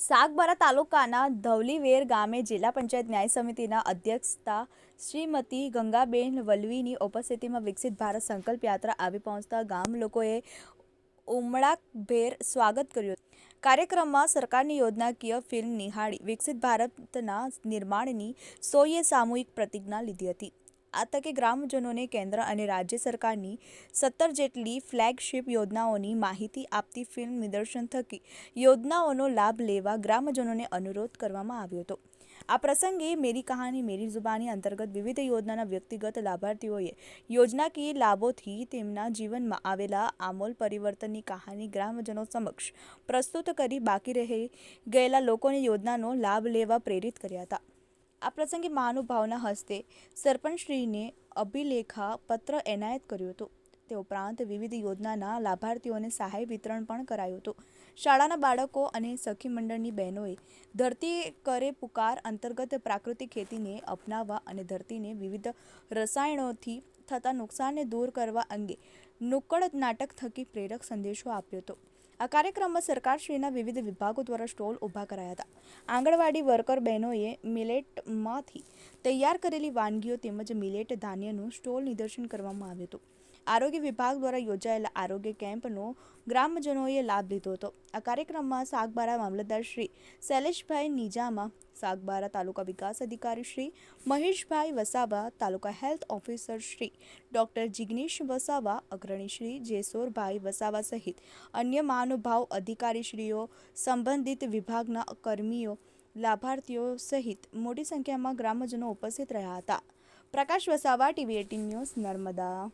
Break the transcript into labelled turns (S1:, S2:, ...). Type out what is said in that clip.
S1: સાગબારા તાલુકાના ધવલીવેર ગામે જિલ્લા પંચાયત ન્યાય સમિતિના અધ્યક્ષતા શ્રીમતી ગંગાબેન વલવીની ઉપસ્થિતિમાં વિકસિત ભારત સંકલ્પ યાત્રા આવી પહોંચતા ગામ લોકોએ ઉમળાકભેર સ્વાગત કર્યું કાર્યક્રમમાં સરકારની યોજનાકીય ફિલ્મ નિહાળી વિકસિત ભારતના નિર્માણની સોએ સામૂહિક પ્રતિજ્ઞા લીધી હતી આ તકે ગ્રામજનોને કેન્દ્ર અને રાજ્ય સરકારની સત્તર જેટલી ફ્લેગશિપ યોજનાઓની માહિતી આપતી ફિલ્મ નિદર્શન થકી યોજનાઓનો લાભ લેવા ગ્રામજનોને અનુરોધ કરવામાં આવ્યો હતો. આ પ્રસંગે મેરી કહાની મેરી જુબાની અંતર્ગત વિવિધ યોજનાના વ્યક્તિગત લાભાર્થીઓએ યોજનાકીય લાભોથી તેમના જીવનમાં આવેલા આમૂલ પરિવર્તનની કહાની ગ્રામજનો સમક્ષ પ્રસ્તુત કરી બાકી રહી ગયેલા લોકોને યોજનાનો લાભ લેવા પ્રેરિત કર્યા હતા. આ પ્રસંગે મહાનુભાવના હસ્તે સરપંચશ્રીને અભિલેખા પત્ર એનાયત કર્યું હતું. તે ઉપરાંત વિવિધ યોજનાના લાભાર્થીઓને સહાય વિતરણ પણ કરાયું હતું. શાળાના બાળકો અને સખી મંડળની બહેનોએ ધરતી કરે પુકાર અંતર્ગત પ્રાકૃતિક ખેતીને અપનાવવા અને ધરતીને વિવિધ રસાયણોથી થતા નુકસાનને દૂર કરવા અંગે નુક્કડ નાટક થકી પ્રેરક સંદેશો આપ્યો હતો. આ કાર્યક્રમમાં સરકારશ્રીના વિવિધ વિભાગો દ્વારા સ્ટોલ ઊભા કરાયા હતા. આંગણવાડી વર્કર બહેનોએ મિલેટમાંથી તૈયાર કરેલી વાનગીઓ તેમજ મિલેટ ધાન્યનું સ્ટોલ નિદર્શન કરવામાં આવ્યું હતું. આરોગ્ય વિભાગ દ્વારા યોજાયેલા આરોગ્ય કેમ્પનો ગ્રામજનોએ લાભ લીધો હતો. આ કાર્યક્રમમાં સાગબારા મામલતદાર શ્રી શૈલેષભાઈ નિજામા, સાગબારા તાલુકા વિકાસ અધિકારી Shri Maheshbhai Vasava, taluka health officer Shri doctor Jignesh Vasava, અગ્રણી શ્રી જેસોરભાઈ વસાવા સહિત અન્ય મહાનુભાવ અધિકારીશ્રીઓ, સંબંધિત વિભાગના કર્મીઓ, લાભાર્થીઓ સહિત મોટી સંખ્યામાં ગ્રામજનો ઉપસ્થિત રહ્યા હતા. Prakash Vasava, TV eighteen news Narmada.